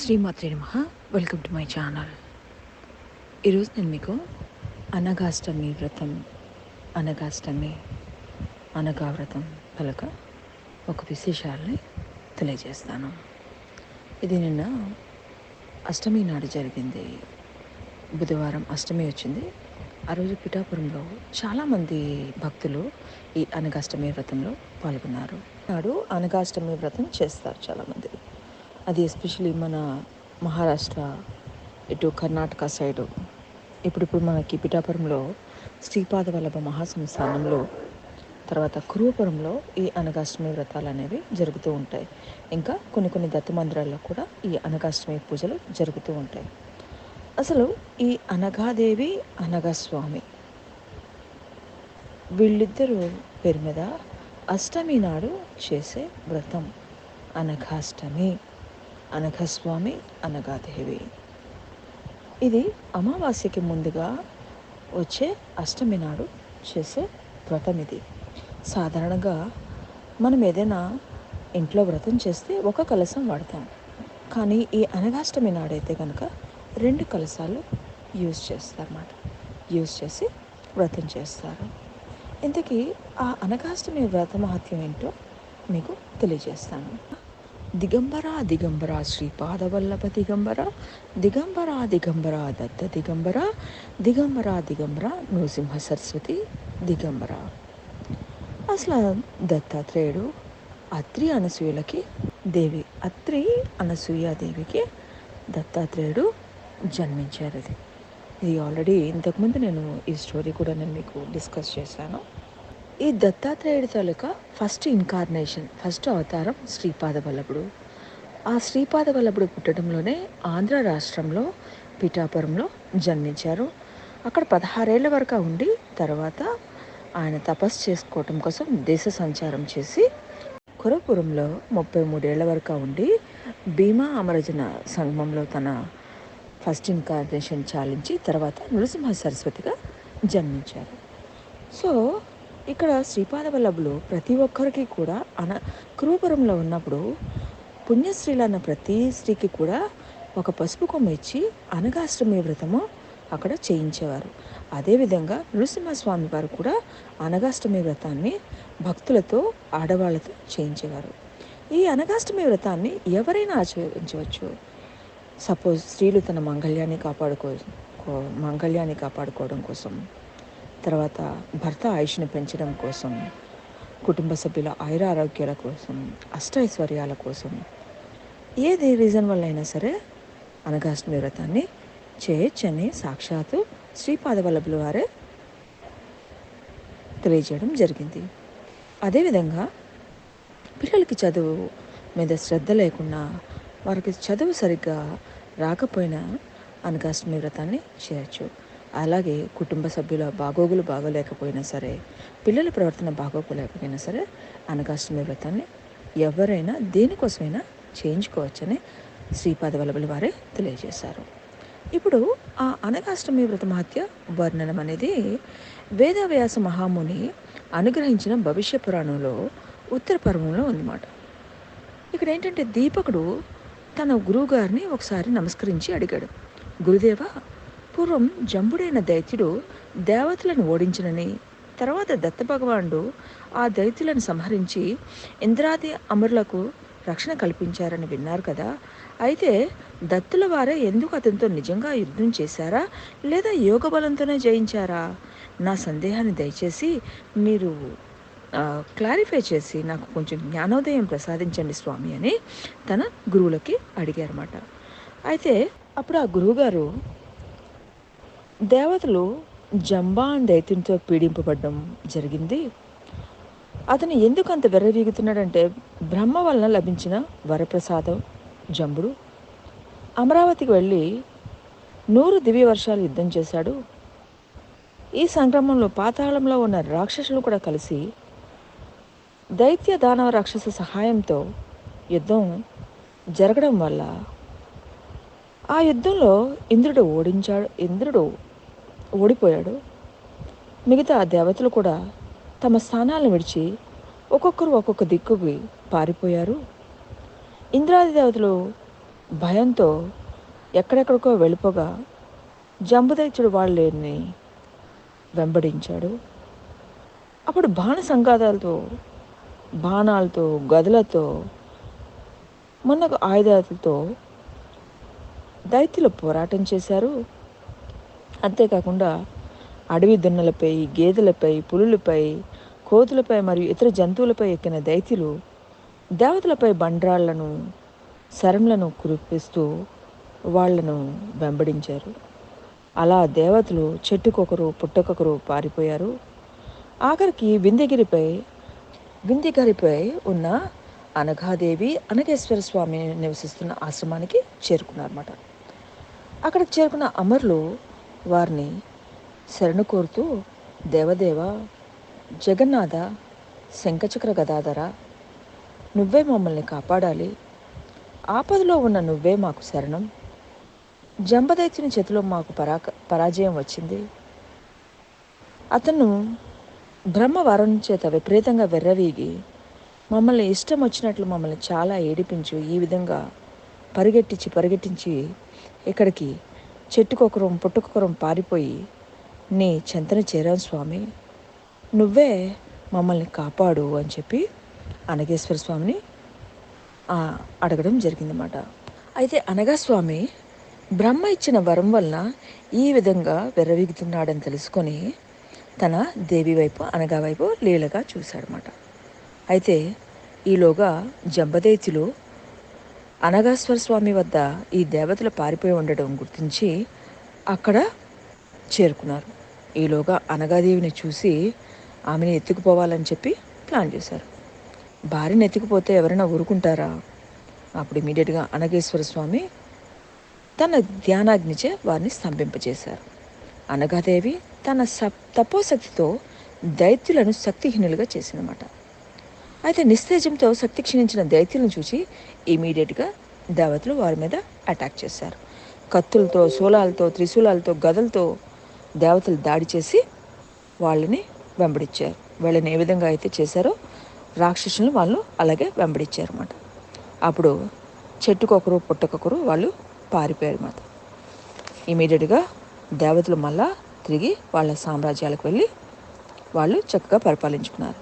శ్రీమాత్రి నమ. Welcome to my channel ఈరోజు నేను మీకు అనగాష్టమి వ్రతం అనగాష్టమి అనగా వ్రతం కలక ఒక విశేషాలని తెలియజేస్తాను. ఇది నిన్న అష్టమి నాడు జరిగింది. బుధవారం అష్టమి వచ్చింది. ఆ రోజు పిఠాపురంలో చాలామంది భక్తులు ఈ అనగాష్టమి వ్రతంలో పాల్గొన్నారు. నాడు అనగాష్టమి వ్రతం చేస్తారు చాలామంది. అది ఎస్పెషలీ మన మహారాష్ట్ర ఇటు కర్ణాటక సైడు. ఇప్పుడిప్పుడు మనకి పిఠాపురంలో శ్రీపాద వల్లభ మహాసంస్థానంలో తర్వాత కురువపురంలో ఈ అనగాష్టమి వ్రతాలు అనేవి జరుగుతూ ఉంటాయి. ఇంకా కొన్ని కొన్ని దత్త మందిరాల్లో కూడా ఈ అనగాష్టమి పూజలు జరుగుతూ ఉంటాయి. అసలు ఈ అనగాదేవి అనగాస్వామి వీళ్ళిద్దరూ పేరు మీద అష్టమి నాడు చేసే వ్రతం అనఘాష్టమి అనఘస్వామి అనగాదేవి ఇది అమావాస్యకి ముందుగా వచ్చే అష్టమి నాడు చేసే వ్రతం ఇది. సాధారణంగా మనం ఏదైనా ఇంట్లో వ్రతం చేస్తే ఒక కలసం వాడతాం. కానీ ఈ అనగాష్టమి నాడైతే కనుక రెండు కలసాలు యూజ్ చేస్తారన్నమాట. యూజ్ చేసి వ్రతం చేస్తారు. ఇంతకీ ఆ అనగాష్టమి వ్రత మహత్యం ఏంటో మీకు తెలియజేస్తాను. దిగంబర దిగంబర శ్రీపాదవల్లభ దిగంబర దిగంబర దిగంబర దత్త దిగంబర దిగంబర దిగంబర నృసింహ సరస్వతి దిగంబర అసలు దత్తాత్రేయుడు అత్రి అనసూయలకి దేవి అత్రి అనసూయ దేవికి దత్తాత్రేయుడు జన్మించారు అది ఇది ఆల్రెడీ ఇంతకుముందు నేను ఈ స్టోరీ కూడా నేను మీకు డిస్కస్ చేశాను. ఈ దత్తాత్రేయుడి తాలూకా ఫస్ట్ ఇన్కార్నేషన్ ఫస్ట్ అవతారం శ్రీపాద వల్లభుడు ఆ శ్రీపాద వల్లభుడు పుట్టడంలోనే ఆంధ్ర రాష్ట్రంలో పిఠాపురంలో జన్మించారు. అక్కడ పదహారేళ్ళ వరకు ఉండి తర్వాత ఆయన తపస్సు చేసుకోవటం కోసం దేశ సంచారం చేసి కురపురంలో ముప్పై మూడేళ్ళ వరకు ఉండి భీమా అమరజన సంగమంలో తన ఫస్ట్ ఇన్కార్నేషన్ చాలించి తర్వాత నృసింహ సరస్వతిగా జన్మించారు. సో ఇక్కడ శ్రీపాద వల్లభులు ప్రతి ఒక్కరికి కూడా అన కురుపురంలో ఉన్నప్పుడు పుణ్యశ్రీలు అన్న ప్రతి స్త్రీకి కూడా ఒక పసుపు కొమ్మ ఇచ్చి అనగాష్టమి వ్రతము అక్కడ చేయించేవారు. అదేవిధంగా నృసింహస్వామి వారు కూడా అనగాష్టమి వ్రతాన్ని భక్తులతో ఆడవాళ్ళతో చేయించేవారు. ఈ అనగాష్టమి వ్రతాన్ని ఎవరైనా ఆచరించవచ్చు. సపోజ్ స్త్రీలు తన మంగళ్యాన్ని కాపాడుకో మంగళ్యాన్ని కాపాడుకోవడం కోసం. తర్వాత భర్త ఆయుష్ని పెంచడం కోసం కుటుంబ సభ్యుల ఆయుర ఆరోగ్యాల కోసం అష్టైశ్వర్యాల కోసం ఏది రీజన్ వల్ల అయినా సరే అనగాష్టమి వ్రతాన్ని చేయొచ్చని సాక్షాత్తు శ్రీపాదవల్లభుల వారే తెలియజేయడం జరిగింది. అదేవిధంగా పిల్లలకి చదువు మీద శ్రద్ధ లేకుండా వారికి చదువు సరిగ్గా రాకపోయినా అనగాష్టమి వ్రతాన్ని చేయొచ్చు. అలాగే కుటుంబ సభ్యుల బాగోగులు బాగోలేకపోయినా సరే పిల్లల ప్రవర్తన బాగోకపోలేకపోయినా సరే అనగాష్టమి వ్రతాన్ని ఎవరైనా దేనికోసమైనా చేయించుకోవచ్చని శ్రీపాద వల్లభులు వారే తెలియజేశారు. ఇప్పుడు ఆ అనగాష్టమి వ్రత మహత్య వర్ణనం అనేది వేదవ్యాస మహాముని అనుగ్రహించిన భవిష్య పురాణంలో ఉత్తర పర్వంలో ఉందన్నమాట. ఇక్కడ ఏంటంటే దీపకుడు తన గురువుగారిని ఒకసారి నమస్కరించి అడిగాడు గురుదేవ పూర్వం జంబుడైన దైత్యుడు దేవతలను ఓడించినని తర్వాత దత్తభగవానుడు ఆ దైత్యులను సంహరించి ఇంద్రాది అమరులకు రక్షణ కల్పించారని విన్నారు కదా. అయితే దత్తుల వారే ఎందుకు అతనితో నిజంగా యుద్ధం చేశారా? లేదా యోగ బలంతోనే జయించారా? నా సందేహాన్ని దయచేసి మీరు క్లారిఫై చేసి నాకు కొంచెం జ్ఞానోదయం ప్రసాదించండి స్వామి అని తన గురువులకి అడిగారన్నమాట. అయితే అప్పుడు ఆ గురువుగారు దేవతలు జంబాన్ దైత్యంతో పీడింపబడడం జరిగింది. అతను ఎందుకు అంత వెర్రవీగుతున్నాడంటే బ్రహ్మ వలన లభించిన వరప్రసాదం జంబుడు. అమరావతికి వెళ్ళి నూరు దివ్య వర్షాలు యుద్ధం చేశాడు. ఈ సంక్రమంలో పాతాళంలో ఉన్న రాక్షసులు కూడా కలిసి దైత్య దానవ రాక్షస సహాయంతో యుద్ధం జరగడం వల్ల ఆ యుద్ధంలో ఇంద్రుడు ఓడించాడు ఇంద్రుడు ఓడిపోయాడు. మిగతా దేవతలు కూడా తమ స్థానాలను విడిచి ఒక్కొక్కరు ఒక్కొక్క దిక్కుకి పారిపోయారు. ఇంద్రాది దేవతలు భయంతో ఎక్కడెక్కడికో వెళ్ళిపోగా జంబుదైత్యుడు వాళ్ళని వెంబడించాడు. అప్పుడు బాణ సంఘాతాలతో బాణాలతో గదులతో మొన్నకు ఆయుధాలతో దైత్యులు పోరాటం చేశారు. అంతేకాకుండా అడవి దున్నలపై గేదెలపై పులులపై కోతులపై మరియు ఇతర జంతువులపై ఎక్కిన దైత్యులు దేవతలపై బండ్రాళ్ళను శరంలను కురిపిస్తూ వాళ్ళను వెంబడించారు. అలా దేవతలు చెట్టుకొకరు పుట్టకొకరు పారిపోయారు. ఆఖరికి వింధ్యగిరిపై వింధ్యగిరిపై ఉన్న అనఘాదేవి అనగేశ్వర స్వామి నివసిస్తున్న ఆశ్రమానికి చేరుకున్నారన్నమాట. అక్కడికి చేరుకున్న అమరులు వారిని శరణు కోరుతూ దేవదేవ జగన్నాథ శంఖచక్ర గదాధర నువ్వే మమ్మల్ని కాపాడాలి. ఆపదలో ఉన్న నువ్వే మాకు శరణం. జంబదైత్యుని చేతిలో మాకు పరాక పరాజయం వచ్చింది. అతను బ్రహ్మవరం చేత విపరీతంగా వెర్రవీగి మమ్మల్ని ఇష్టం వచ్చినట్లు మమ్మల్ని చాలా ఏడిపించు ఈ విధంగా పరిగెట్టించి పరిగెట్టించి ఇక్కడికి చెట్టుకొకరం పుట్టుకొకరం పారిపోయి నీ చెంతన చేరాను స్వామి. నువ్వే మమ్మల్ని కాపాడు అని చెప్పి అనగేశ్వర స్వామిని అడగడం జరిగిందన్నమాట. అయితే అనగా స్వామి బ్రహ్మ ఇచ్చిన వరం వలన ఈ విధంగా వెర్రవీగుతున్నాడని తెలుసుకొని తన దేవి వైపు అనగా వైపు లీలగా చూశాడనమాట అయితే ఈలోగా జంబదేతిలో అనగాశ్వర స్వామి వద్ద ఈ దేవతలు పారిపోయి ఉండడం గుర్తించి అక్కడ చేరుకున్నారు. ఈలోగా అనగాదేవిని చూసి ఆమెను ఎత్తుకుపోవాలని చెప్పి ప్లాన్ చేశారు. భార్యను ఎత్తుకుపోతే ఎవరైనా ఊరుకుంటారా? అప్పుడు ఇమీడియట్గా అనగేశ్వర స్వామి తన ధ్యానాగ్నిచే వారిని స్తంభింపజేశారు. అనగాదేవి తన సప్ తపోశక్తితో దైత్యులను శక్తిహీనులుగా చేసిందన్నమాట. అయితే నిస్తేజంతో శక్తి క్షీణించిన దైత్యులను చూసి ఇమీడియట్గా దేవతలు వారి మీద అటాక్ చేశారు. కత్తులతో శూలాలతో త్రిశూలాలతో గదలతో దేవతలు దాడి చేసి వాళ్ళని వెంబడించారు. వాళ్ళని ఏ విధంగా అయితే చేశారో రాక్షసులను వాళ్ళు అలాగే వెంబడించారు అన్నమాట అప్పుడు చెట్టుకొకరు పుట్టకొకరు వాళ్ళు పారిపోయారు అన్నమాట ఇమీడియట్గా దేవతలు మళ్ళా తిరిగి వాళ్ళ సామ్రాజ్యాలకు వెళ్ళి వాళ్ళు చక్కగా పరిపాలించుకున్నారు.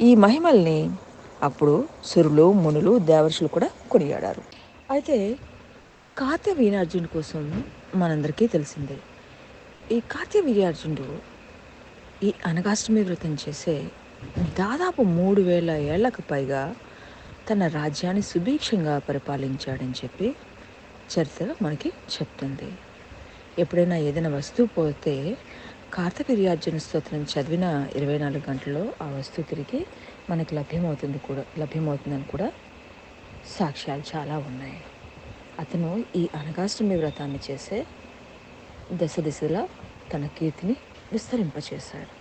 ఈ మహిమల్ని అప్పుడు సురులు మునులు దేవర్షులు కూడా కొనియాడారు. అయితే కాత్య వీరార్జునుడి కోసం మనందరికీ తెలిసిందే ఈ కార్తీయ వీరార్జునుడు ఈ అనగాష్టమి వ్రతం చేసే దాదాపు మూడు వేల ఏళ్ళకు పైగా తన రాజ్యాన్ని సుభిక్షంగా పరిపాలించాడని చెప్పి చరిత్ర మనకి చెప్తుంది. ఎప్పుడైనా ఏదైనా వస్తువు పోతే కార్తవీర్యార్జున స్తోత్రం చదివిన ఇరవై నాలుగు గంటల్లో ఆ వస్తువు తిరిగి మనకి లభ్యమవుతుంది కూడా లభ్యమవుతుందని కూడా సాక్ష్యాలు చాలా ఉన్నాయి. అతను ఈ అనగాష్టమి వ్రతాన్ని చేసే దశ దిశలా తన కీర్తిని విస్తరింపచేశాడు.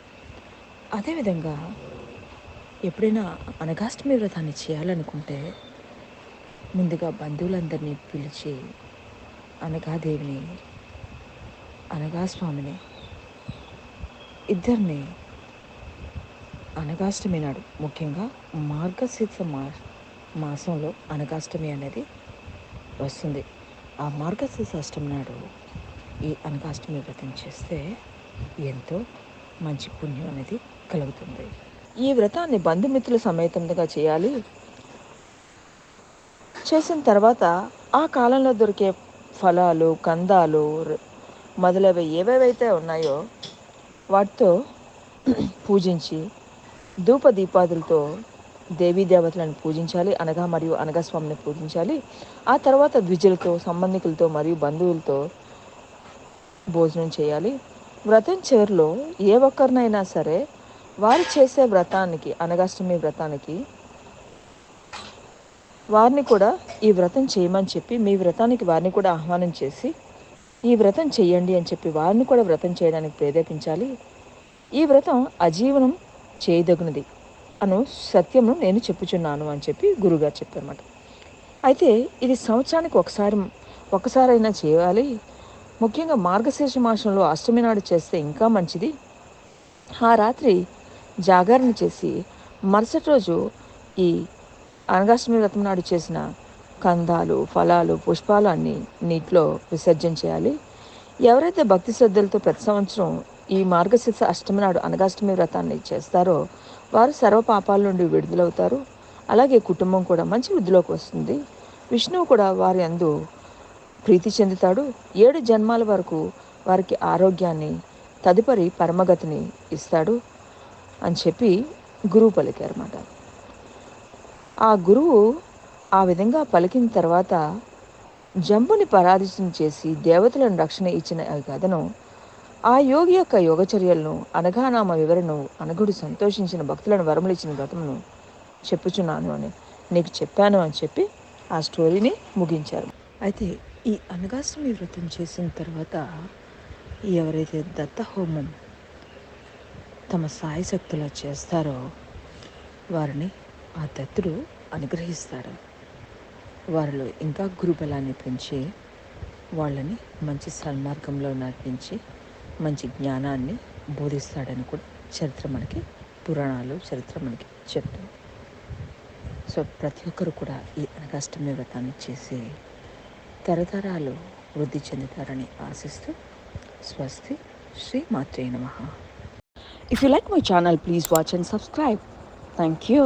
అదేవిధంగా ఎప్పుడైనా అనగాష్టమి వ్రతాన్ని చేయాలనుకుంటే ముందుగా బంధువులందరినీ పిలిచి అనగాదేవిని అనగాస్వామిని ఇద్దరిని అనగాష్టమి నాడు ముఖ్యంగా మార్గశీర్ష మా మాసంలో అనగాష్టమి అనేది వస్తుంది. ఆ మార్గశీర్ష అష్టమి నాడు ఈ అనగాష్టమి వ్రతం చేస్తే ఎంతో మంచి పుణ్యం అనేది కలుగుతుంది. ఈ వ్రతాన్ని బంధుమిత్రుల సమేతంగా చేయాలి. చేసిన తర్వాత ఆ కాలంలో దొరికే ఫలాలు కందాలు మొదలవి ఏవేవైతే ఉన్నాయో వాటితో పూజించి ధూప దీపాదులతో దేవీ దేవతలను పూజించాలి అనగా మరియు అనగా స్వామిని పూజించాలి. ఆ తర్వాత ద్విజులతో సంబంధికులతో మరియు బంధువులతో భోజనం చేయాలి. వ్రతం చివరిలో ఏ ఒక్కరినైనా సరే వారు చేసే వ్రతానికి అనగాష్టమి వ్రతానికి వారిని కూడా ఈ వ్రతం చేయమని చెప్పి మీ వ్రతానికి వారిని కూడా ఆహ్వానం చేసి ఈ వ్రతం చెయ్యండి అని చెప్పి వారిని కూడా వ్రతం చేయడానికి ప్రేరేపించాలి. ఈ వ్రతం అజీవనం చేయదగినది అను సత్యమును నేను చెప్పుచున్నాను అని చెప్పి గురుగారు చెప్పారన్నమాట. అయితే ఇది సంవత్సరానికి ఒకసారి ఒకసారైనా చేయాలి. ముఖ్యంగా మార్గశీర్ష మాసంలో అష్టమి నాడు చేస్తే ఇంకా మంచిది. ఆ రాత్రి జాగరణ చేసి మరుసటి రోజు ఈ అనగాష్టమి వ్రతం నాడు చేసిన కందాలు ఫలాలు పుష్పాలు అన్నీ నీటిలో విసర్జన చేయాలి. ఎవరైతే భక్తి శ్రద్ధలతో ప్రతి సంవత్సరం ఈ మార్గశిర్ష అష్టమి నాడు అనగాష్టమి వ్రతాన్ని చేస్తారో వారు సర్వ పాపాల నుండి విడుదలవుతారు. అలాగే కుటుంబం కూడా మంచి వృద్ధిలోకి వస్తుంది. విష్ణువు కూడా వారి అందు ప్రీతి చెందుతాడు. ఏడు జన్మాల వరకు వారికి ఆరోగ్యాన్ని తదుపరి పరమగతిని ఇస్తాడు అని చెప్పి గురువు పలికారన్నమాట ఆ గురువు ఆ విధంగా పలికిన తర్వాత జంబుని పరాధితం చేసి దేవతలను రక్షణ ఇచ్చిన కథను ఆ యోగి యొక్క యోగచర్యలను అనగానామ వివరణను అనగుడు సంతోషించిన భక్తులను వరములిచ్చిన వ్రతమును చెప్పుచున్నాను అని నీకు చెప్పాను అని చెప్పి ఆ స్టోరీని ముగించారు. అయితే ఈ అనగాశ్రమి వ్రతం చేసిన తర్వాత ఎవరైతే దత్త హోమం తమ సాయశక్తులు చేస్తారో వారిని ఆ దత్తుడు అనుగ్రహిస్తాడు వారిలో ఇంకా గురుబలాన్ని పెంచి వాళ్ళని మంచి సన్మార్గంలో నడిపించి మంచి జ్ఞానాన్ని బోధిస్తాడని కూడా చరిత్ర మనకి పురాణాలు చరిత్ర మనకి చెప్తుంది. సో ప్రతి ఒక్కరు కూడా ఈ అనగాష్టమి వ్రతాన్ని చేసి తరతరాలు వృద్ధి చెందుతారని ఆశిస్తూ స్వస్తి శ్రీ మాత్రే నమ. If you like my channel please watch and subscribe thank you